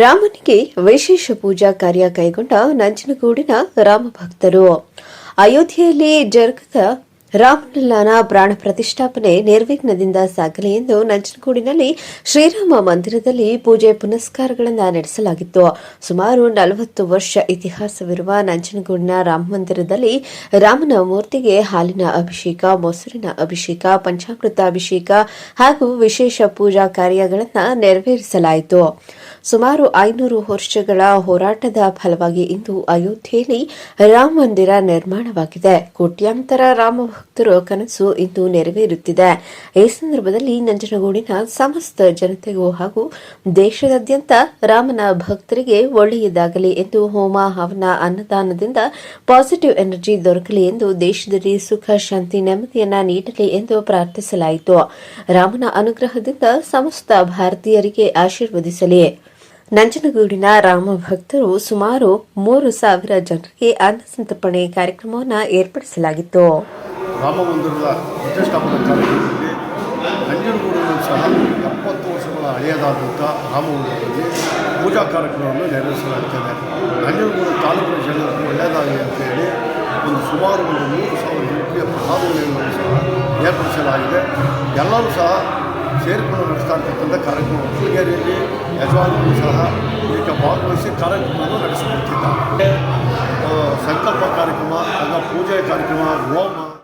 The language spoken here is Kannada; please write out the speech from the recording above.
ರಾಮನಿಗೆ ವಿಶೇಷ ಪೂಜಾ ಕಾರ್ಯ ಕೈಗೊಂಡ ನಂಜನಗೂಡಿನ ರಾಮಭಕ್ತರು. ಅಯೋಧ್ಯೆಯಲ್ಲಿ ಜರುಗಿದ ರಾಮಲಲ್ಲಾನ ಪ್ರಾಣ ಪ್ರತಿಷ್ಠಾಪನೆ ನಿರ್ವಿಘ್ನದಿಂದ ಸಾಗಲಿ ಎಂದು ನಂಜನಗೂಡಿನಲ್ಲಿ ಶ್ರೀರಾಮ ಮಂದಿರದಲ್ಲಿ ಪೂಜೆ ಪುನಸ್ಕಾರಗಳನ್ನು ನಡೆಸಲಾಗಿತ್ತು. ಸುಮಾರು ನಲವತ್ತು ವರ್ಷ ಇತಿಹಾಸವಿರುವ ನಂಜನಗೂಡಿನ ರಾಮ ಮಂದಿರದಲ್ಲಿ ರಾಮನ ಮೂರ್ತಿಗೆ ಹಾಲಿನ ಅಭಿಷೇಕ, ಮೊಸರಿನ ಅಭಿಷೇಕ, ಪಂಚಾಮೃತ ಅಭಿಷೇಕ ಹಾಗೂ ವಿಶೇಷ ಪೂಜಾ ಕಾರ್ಯಗಳನ್ನು ನೆರವೇರಿಸಲಾಯಿತು. ಸುಮಾರು ಐನೂರು ವರ್ಷಗಳ ಹೋರಾಟದ ಫಲವಾಗಿ ಇಂದು ಅಯೋಧ್ಯೆಯಲ್ಲಿ ರಾಮ ಮಂದಿರ ನಿರ್ಮಾಣವಾಗಿದೆ. ಕೋಟ್ಯಾಂತರ ರಾಮ ಭಕ್ತರ ಕನಸು ಇಂದು ನೆರವೇರುತ್ತಿದೆ. ಈ ಸಂದರ್ಭದಲ್ಲಿ ನಂಜನಗೂಡಿನ ಸಮಸ್ತ ಜನತೆಗೂ ಹಾಗೂ ದೇಶದಾದ್ಯಂತ ರಾಮನ ಭಕ್ತರಿಗೆ ಒಳ್ಳೆಯದಾಗಲಿ ಎಂದು ಹೋಮ ಹವನ ಅನ್ನದಾನದಿಂದ ಪಾಸಿಟಿವ್ ಎನರ್ಜಿ ದೊರಕಲಿ ಎಂದು ದೇಶದಲ್ಲಿ ಸುಖ, ಶಾಂತಿ, ನೆಮ್ಮದಿಯನ್ನ ನೀಡಲಿ ಎಂದು ಪ್ರಾರ್ಥಿಸಲಾಯಿತು. ರಾಮನ ಅನುಗ್ರಹದಿಂದ ಸಮಸ್ತ ಭಾರತೀಯರಿಗೆ ಆಶೀರ್ವದಿಸಲಿ. ನಂಜನಗೂಡಿನ ರಾಮ ಭಕ್ತರು ಸುಮಾರು ಮೂರು ಸಾವಿರ ಜನರಿಗೆ ಅನ್ನ ಸಂತರ್ಪಣೆ ಕಾರ್ಯಕ್ರಮವನ್ನು ಏರ್ಪಡಿಸಲಾಗಿತ್ತು. ರಾಮ ಮಂದಿರದ ಕಾರ್ಯಕ್ರಮದಲ್ಲಿ ನಂಜನಗೂಡಿನಲ್ಲೂ ಸಹ ಎಪ್ಪತ್ತು ವರ್ಷಗಳ ಹಳೆಯದಾದಂಥ ರಾಮ ಮಂದಿರದಲ್ಲಿ ಪೂಜಾ ಕಾರ್ಯಕ್ರಮವನ್ನು ನೆರವೇರಿಸಲಾಗ್ತದೆ. ನಂಜನಗೂಡು ತಾಲೂಕಿನ ಜನರಿಗೆ ಒಳ್ಳೆಯದಾಗಲಿ ಅಂತೇಳಿ ಒಂದು ಸುಮಾರು ಒಂದು ಮೂರು ಸಾವಿರ ರೂಪಾಯಿಯ ಪ್ರಸಾದಗಳನ್ನು ಸಹ ಏರ್ಪಡಿಸಲಾಗಿದೆ. ಎಲ್ಲರೂ ಸಹ ಸೇರಿಕೊಂಡು ನಡೆಸ್ತಾ ಇರ್ತಕ್ಕಂಥ ಕಾರ್ಯಕ್ರಮ ಹುಡುಗಿಯರಿಗೆ ಯಜಮಾನರು ಸಹ ಈಗ ಭಾಗವಹಿಸಿ ಕಾರ್ಯಕ್ರಮವನ್ನು ನಡೆಸಿಕೊಡ್ತಿದ್ದಾರೆ.